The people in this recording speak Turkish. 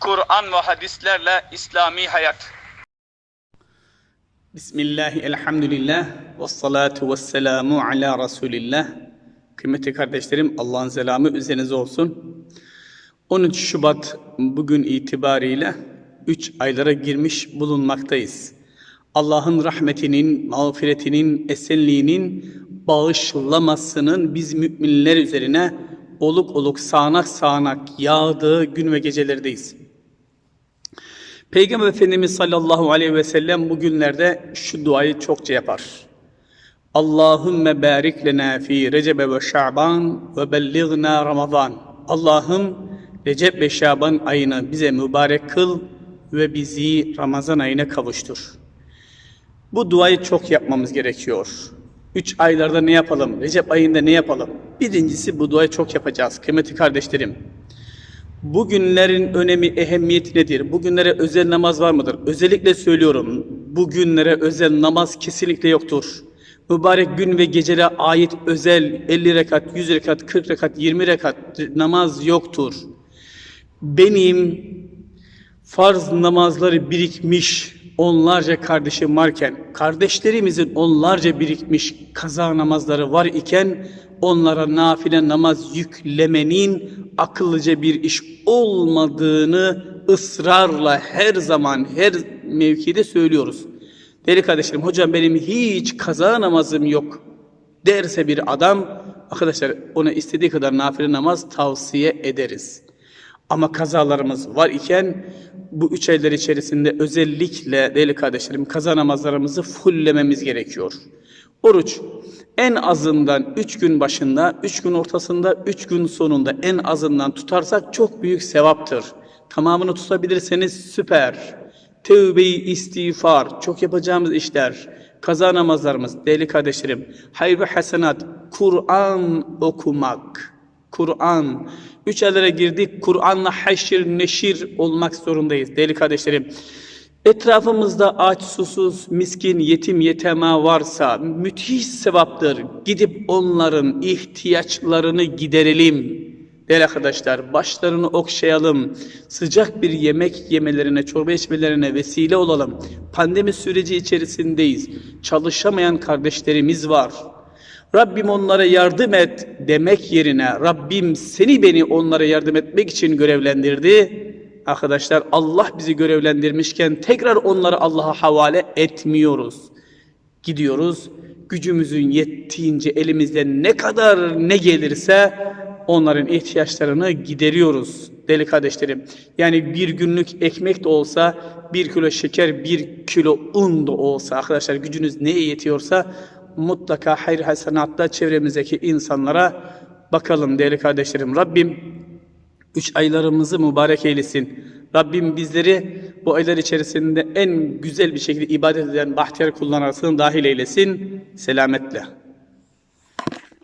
Kur'an ve hadislerle İslami hayat. Bismillahi elhamdülillah ve salatu ve selamu ala Resulillah. Kıymetli kardeşlerim Allah'ın selamı üzerinize olsun. 13 Şubat bugün itibariyle 3 aylara girmiş bulunmaktayız. Allah'ın rahmetinin, mağfiretinin, esenliğinin bağışlamasının biz müminler üzerine oluk oluk sağanak sağanak yağdığı gün ve gecelerdeyiz. Peygamber Efendimiz sallallahu aleyhi ve sellem bu günlerde şu duayı çokça yapar. Allahümme barik lena fi Recebe ve Şaban ve bellighna Ramazan. Allah'ım Recep ve Şaban ayını bize mübarek kıl ve bizi Ramazan ayına kavuştur. Bu duayı çok yapmamız gerekiyor. Üç aylarda ne yapalım? Recep ayında ne yapalım? Birincisi bu duayı çok yapacağız. Kıymetli kardeşlerim. Bugünlerin önemi, ehemmiyeti nedir? Bugünlere özel namaz var mıdır? Özellikle söylüyorum. Bugünlere özel namaz kesinlikle yoktur. Mübarek gün ve gecelere ait özel 50 rekat, 100 rekat, 40 rekat, 20 rekat namaz yoktur. Benim farz namazları birikmiş onlarca kardeşim varken, kardeşlerimizin onlarca birikmiş kaza namazları var iken onlara nafile namaz yüklemenin akıllıca bir iş olmadığını ısrarla her zaman her mevkide söylüyoruz. Deli kardeşlerim hocam benim hiç kaza namazım yok derse bir adam arkadaşlar ona istediği kadar nafile namaz tavsiye ederiz. Ama kazalarımız var iken bu üç aylar içerisinde özellikle değerli kardeşlerim kaza namazlarımızı fulllememiz gerekiyor. Oruç en azından üç gün başında, üç gün ortasında, üç gün sonunda en azından tutarsak çok büyük sevaptır. Tamamını tutabilirseniz süper. Tevbe-i istiğfar, çok yapacağımız işler, kaza namazlarımız, değerli kardeşlerim, hayır ve hasenat, Kur'an okumak, Kur'an. Üç aylara girdik. Kur'an'la haşir neşir olmak zorundayız değerli kardeşlerim. Etrafımızda aç, susuz, miskin, yetim, yetema varsa müthiş sevaptır. Gidip onların ihtiyaçlarını giderelim. Değerli arkadaşlar başlarını okşayalım. Sıcak bir yemek yemelerine, çorba içmelerine vesile olalım. Pandemi süreci içerisindeyiz. Çalışamayan kardeşlerimiz var. Rabbim onlara yardım et demek yerine Rabbim seni beni onlara yardım etmek için görevlendirdi. Arkadaşlar Allah bizi görevlendirmişken tekrar onları Allah'a havale etmiyoruz. Gidiyoruz gücümüzün yettiğince elimizde ne kadar ne gelirse onların ihtiyaçlarını gideriyoruz deli kardeşlerim. Yani bir günlük ekmek de olsa, bir kilo şeker, bir kilo un da olsa arkadaşlar gücünüz neye yetiyorsa mutlaka hayır hasenatta çevremizdeki insanlara bakalım değerli kardeşlerim. Rabbim üç aylarımızı mübarek eylesin. Rabbim bizleri bu aylar içerisinde en güzel bir şekilde ibadet eden bahtiyar kullar arasında dahil eylesin. Selametle.